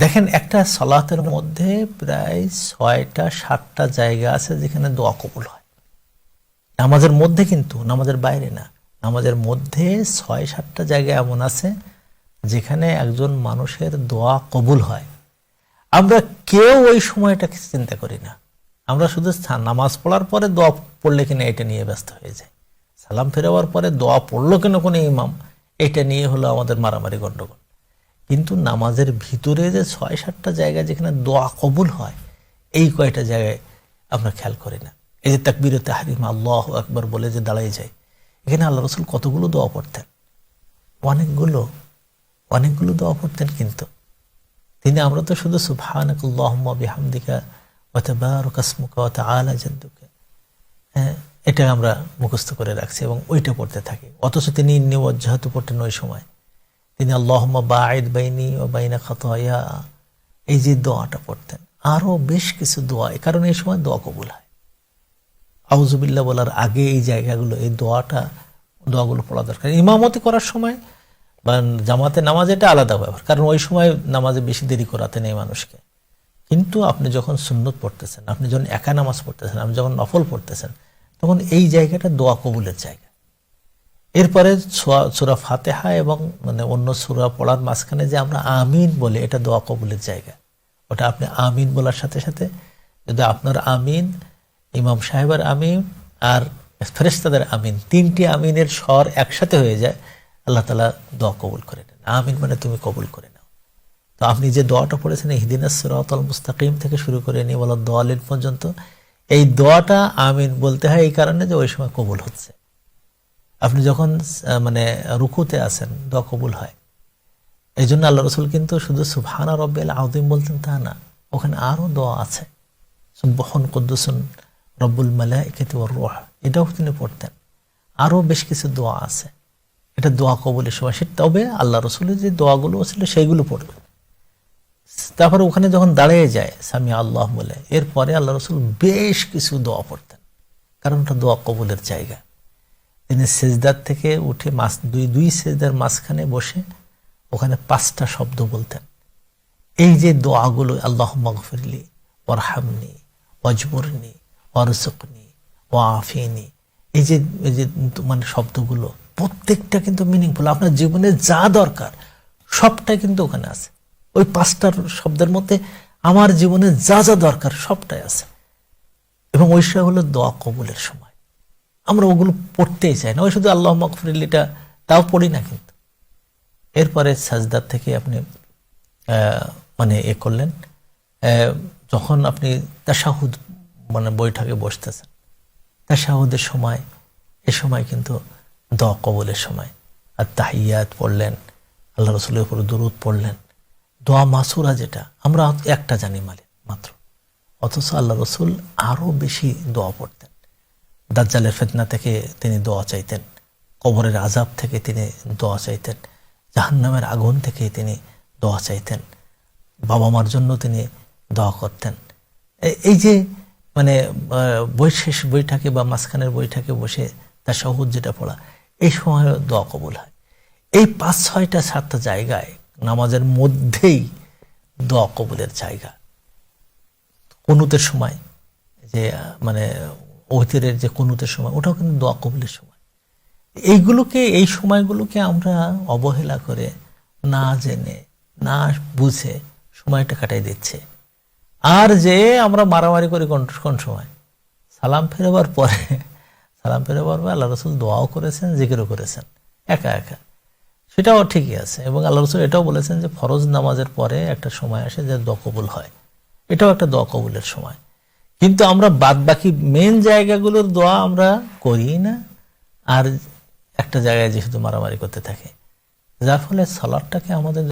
দেখেন, একটা সলাতের মধ্যে প্রায় ছয়টা, সাতটা জায়গা আছে যেখানে দোয়া কবুল হয়। নামাজের মধ্যে কিন্তু, নামাজের বাইরে না। নামাজের মধ্যে ছয়, সাতটা জায়গা এমন আছে যেখানে একজন মানুষের দোয়া কবুল হয়। আমরা কেউ ওই সময়টাকে চিন্তা করি না। আমরা শুধু নামাজ পড়ার পরে দোয়া পড়লে কিনা এটা নিয়ে ব্যস্ত হয়ে যায় সালাম ফেরাবার পরে দোয়া পড়ল কেন কোনো ইমাম, এটা নিয়ে হলো আমাদের মারামারি গণ্ডগোল। কিন্তু নামাজের ভিতরে যে ছয়, সাতটা জায়গা যেখানে দোয়া কবুল হয়, এই কয়টা জায়গায় আমরা খেয়াল করি না। এই যে তাকবির তাহারিম, আল্লাহ একবার বলে যে দাঁড়াই যায়, এখানে আল্লাহ রসুল কতগুলো দোয়া পড়তেন? অনেকগুলো অনেকগুলো দোয়া পড়তেন কিন্তু। তিনি আমরা তো শুধু ওয়া তাবারাকা ইসমুকা ওয়া তাআলা জাদ্দুকা হ্যাঁ এটা আমরা মুখস্থ করে রাখছি এবং ওইটা পড়তে থাকি। অথচ তিনি ইন্নি ওয়াজ্জাহাতু পড়তেন ওই সময়। তিনি আল্লাহুম্মা বাঈদ বাইনি ও বাইনা খাতায়া। এই যে দোয়াটা পড়তেন আরও বেশ কিছু দোয়া, এ কারণে এই সময় দোয়া কবুল হয়। আউজুবিল্লাহ বলার আগে এই জায়গাগুলো, এই দোয়াটা, দোয়াগুলো পড়া দরকার। ইমামতি করার সময় বা জামাতে নামাজ এটা আলাদা ব্যাপার, কারণ ওই সময় নামাজে বেশি দেরি করাতে নেই মানুষকে। কিন্তু আপনি যখন সুন্নত পড়তেছেন, আপনি যখন একা নামাজ পড়তেছেন, আপনি যখন নফল পড়তেছেন, তখন এই জায়গাটা দোয়া কবুলের জায়গা। এরপরে সুরা ফাতেহা এবং মানে অন্য সুরা পড়ার মাঝখানে যে আমরা আমিন বলে, এটা দোয়া কবুলের জায়গা। ওটা আপনি আমিন বলার সাথে সাথে যদি আপনার আমিন, ইমাম সাহেবের আমিন আর ফেরেস্তাদের আমিন, তিনটি আমিনের স্বর একসাথে হয়ে যায়, আল্লাহ তালা দোয়া কবুল করে নেন। আমিন মানে তুমি কবুল করে নাও। তো আপনি যে দোয়াটা পড়েছেন হিদিনা সিরাতাল মুস্তাকিম থেকে শুরু করে নিয়ে বলো দোয়ালিন পর্যন্ত, এই দোয়াটা আমিন বলতে হয় এই কারণে যে ওই সময় কবুল হচ্ছে। আপনি যখন মানে রুকুতে আছেন, দোয়া কবুল হয়। এই জন্য আল্লাহ রসুল কিন্তু শুধু সুবহানা রব্বিল আউদিম বলতেন তা না, ওখানে আরও দোয়া আছে। সুব্বহন কুদ্দুসুন রব্বুল মালাইকাতি ওর রোহ, এটাও তিনি পড়তেন। আরও বেশ কিছু দোয়া আছে। এটা দোয়া কবুলের সময়। সে তবে আল্লাহ রসুলের যে দোয়াগুলো ছিল সেইগুলো পড়বে তারপরে ওখানে যখন দাঁড়িয়ে যায় স্বামী আল্লাহ বলে, এরপরে আল্লাহ রসুল বেশ কিছু দোয়া পড়তেন। কারণ ওটা দোয়া কবুলের জায়গা। তিনি সেজদার থেকে উঠে মাস দুই দুই সেজদার মাঝখানে বসে ওখানে পাঁচটা শব্দ বলতেন। এই যে দোয়াগুলো আল্লাহ মগফিরলি ওরহামনি অজবরনি অরসুকনি ও আফিনি এই যে এই যে মানে শব্দগুলো, প্রত্যেকটা কিন্তু মিনিংফুল আপনার জীবনে যা দরকার সবটাই কিন্তু ওখানে আছে। ওই পাঁচটার শব্দের মধ্যে আমার জীবনে যা যা দরকার, সবটাই আছে। এবং ওই সময় হলো দোয়া কবুলের সময়। আমরা ওগুলো পড়তেই চাই না। ওই শুধু আল্লাহ মকফুরিল্লিটা তাও পড়ি না কিন্তু। এরপরে সাজদার থেকে আপনি মানে এ করলেন যখন আপনি তাশাহুদ মানে বৈঠকে বসতেছেন, তাশাহুদের সময়, এ সময় কিন্তু দোয়া কবলের সময়। আর তাহিয়াত পড়লেন, আল্লাহ রসুলের উপর দুরুদ পড়লেন। দোয়া মাসুরা যেটা, আমরা একটা জানি মালিক মাত্র। অথচ আল্লাহ রসুল আরও বেশি দোয়া পড়তেন। দাজ্জালের ফেতনা থেকে তিনি দোয়া চাইতেন। কবরের আজাব থেকে তিনি দোয়া চাইতেন। জাহান্নামের আগুন থেকে তিনি দোয়া চাইতেন। বাবা মার জন্য তিনি দোয়া করতেন। এই যে মানে বই শেষ বইটাকে বা মাঝখানের বইটাকে বসে তার সহজ যেটা পড়া, এই সময় দোয়া কবুল হয়। এই পাঁচ, ছয়টা, সাতটা জায়গায়, নামাজের মধ্যেই দোয়া কবুলের জায়গা। কুনুতের সময়? যে মানে অহিতের যে কুনুতের সময়, ওটাও কিন্তু দোয়া কবুলের সময়। এইগুলোকে, এই সময়গুলোকে আমরা অবহেলা করে না জেনে, না বুঝে সময়টা কাটাই দিচ্ছে। আর যে আমরা মারামারি করি কোন কোন সময়? সালাম ফেরবার পরে, সালাম ফেরবার পরে আল্লাহ রসুল দোয়াও করেছেন, জিকিরও করেছেন, একা একা। সেটাও ঠিকই আছে এবং আল্লাহ রসুল এটাও বলেছেন যে ফরজ নামাজের পরে একটা সময় আসে যে দোয়া কবুল হয়। এটাও একটা দোয়া কবুলের সময়। কিন্তু আমরা বাদ বাকি মেন জায়গাগুলোর দোয়া আমরা করি না। আর একটা জায়গায় যেহেতু মারামারি করতে থাকে, যার ফলে সালাডটাকে আমাদের